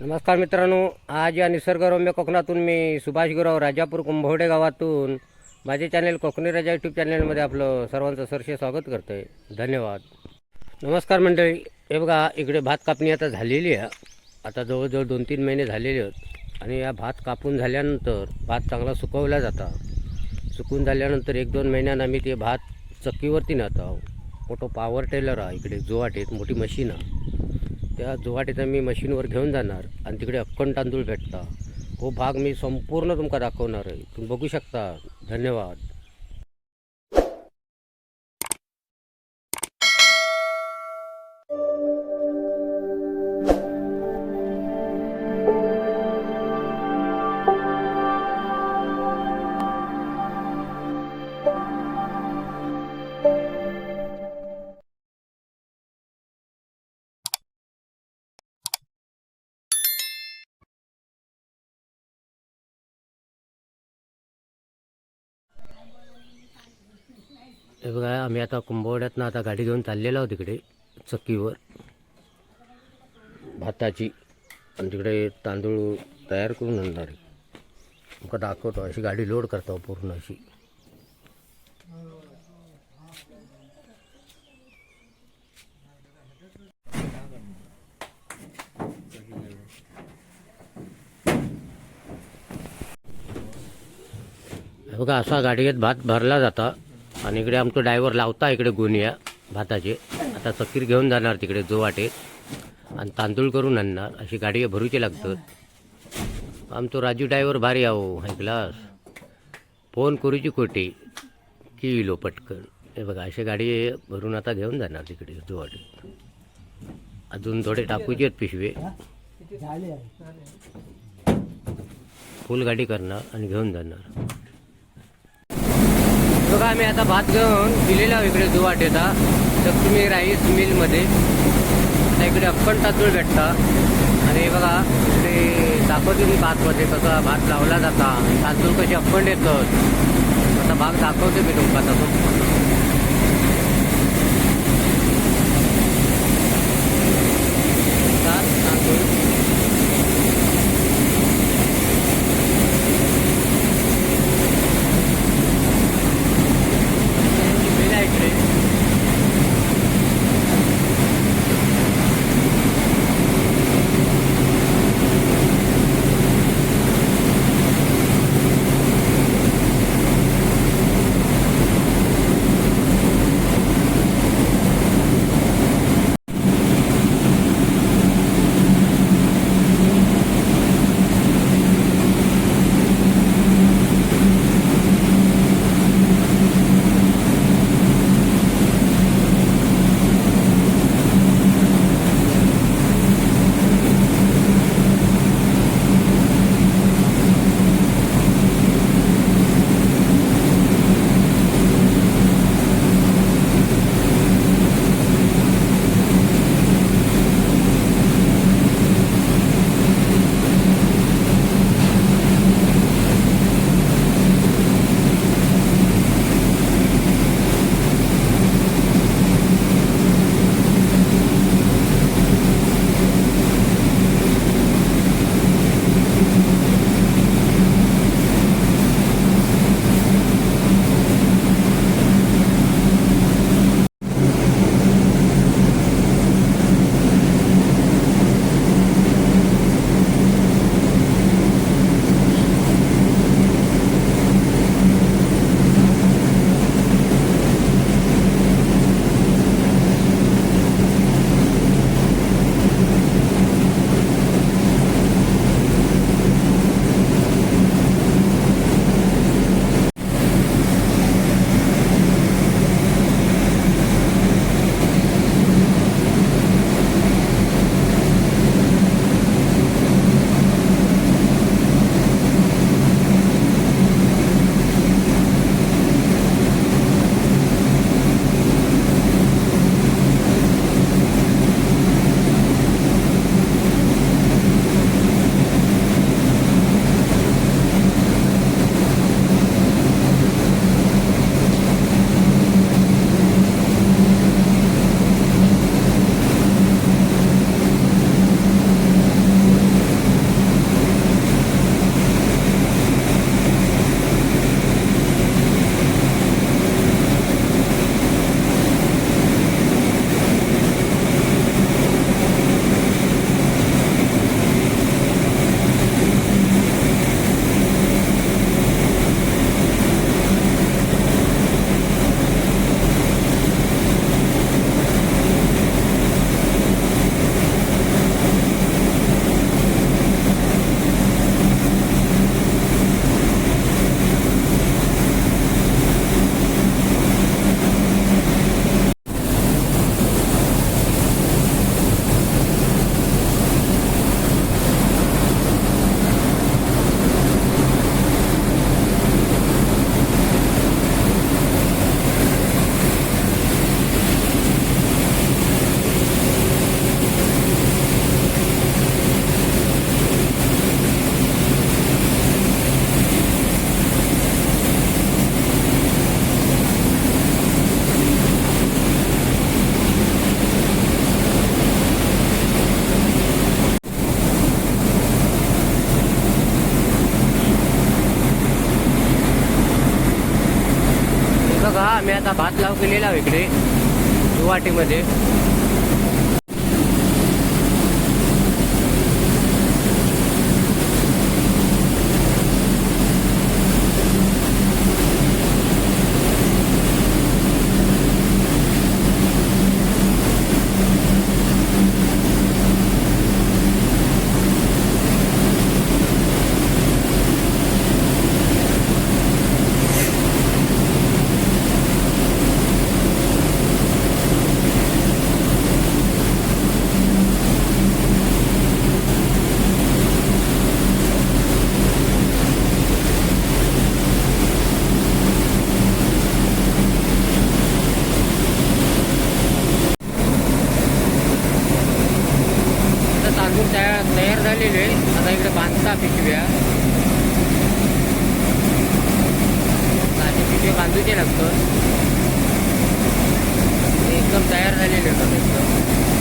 नमस्कार मित्रांनो आज या निसर्गरम्य कोकणातून मी सुभाष गुराव राजापूर कुंभवडे गावातून माझे चॅनेल कोकणी राजा यूट्यूब चॅनेलमध्ये आपलं सर्वांचं सरसे स्वागत करतो आहे धन्यवाद. नमस्कार मंडळी हे बघा इकडे भात कापणी आता झालेली आहे. आता जवळजवळ दोन तीन महिने झालेले आहेत. आणि या भात कापून झाल्यानंतर भात चांगला सुकवला जाता. सुकून झाल्यानंतर एक दोन महिन्यानं आम्ही ते भात चक्कीवरती नेतो. आहोत मोठं पॉवर टेलर आहे. इकडे जोवाटेत मोठी मशीन आहे. त्या जुवाटीत मी मशीनवर घेऊन जाणार आणि तिकडे अक्कन तांदूळ भेटता. हो भाग मी संपूर्ण तुमका दाखवणार आहे. तुम्ही बघू शकता. धन्यवाद. हे बघा आम्ही आता कुंभवड्यातनं आता गाडी घेऊन चाललेलो आहोत तिकडे चक्कीवर. भाताची. आणि तिकडे तांदूळ तयार करून आणणार आहे. तुमका दाखवतो अशी गाडी लोड करतो पूर्ण अशी. हे बघा असा गाडीत भात भरला जाता. आणि इकडे आमचं ड्रायव्हर लावता इकडे गुनिया भाताचे. आता चक्कीर घेऊन जाणार तिकडे जो वाटेत आणि तांदूळ करून आणणार. अशी गाडी भरूची लागतात आमचो राजू ड्रायव्हर भारी आहो ऐकलास फोन करूची खोटी. की इलो पटकन. हे बघा अशी गाडी भरून आता घेऊन जाणार तिकडे जो वाटेत अजून थोडे टाकूचे आहेत पिशवे. फुल गाडी करणार आणि घेऊन जाणार. बघा आम्ही आता भात घेऊन दिलेला आहोत इकडे दुवाटेचा. तुम्ही राईस मिलमध्ये. इकडे अक्कन तांदूळ भेटता. आणि बघा इकडे दाखवते मी भातमध्ये कसा भात लावला जाता. तांदूळ कसे अक्कंड येतात. आता भाग दाखवते मी तुमका तसं आता भात लाव केलेला आहे इकडे. गुवाहाटीमध्ये आता तांदूळ तयार झालेली आहे आता इकडे बांधता पिशव्या. असे पिशवे बांधूचे लागतं एकदम तयार झालेले होतात एकदम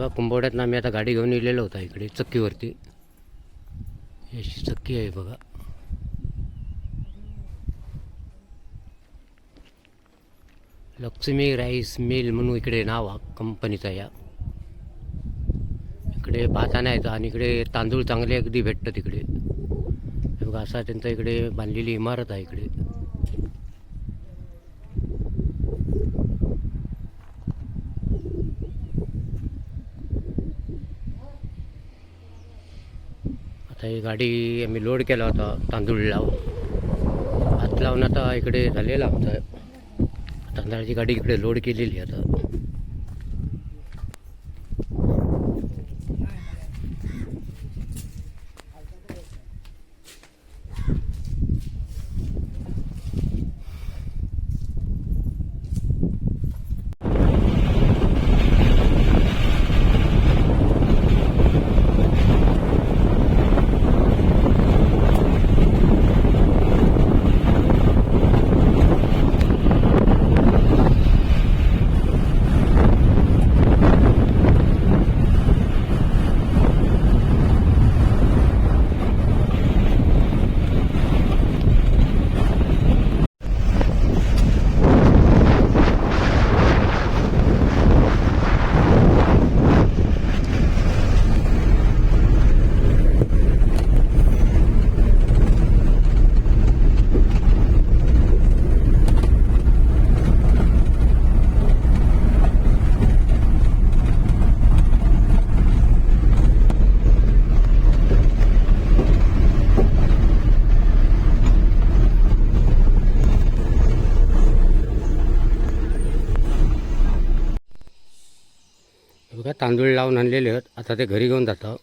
बघा कुंभवड्यातनं आम्ही आता गाडी घेऊन इलेलो होता इकडे चक्कीवरती. अशी चक्की आहे बघा. लक्ष्मी राईस मिल म्हणून इकडे नाव हा कंपनीचा या. इकडे भाता नाही आणि इकडे तांदूळ चांगले अगदी भेटतं तिकडे बघा असा त्यांचा इकडे बांधलेली इमारत आहे इकडे. आता ही गाडी आम्ही लोड केला होता तांदूळ लाव हात लावून आता इकडे झालेला आमचा. तांदळाची गाडी इकडे लोड केलेली आता हे बघा तांदूळ लावून आणलेले आहेत. आता ते घरी घेऊन जातो.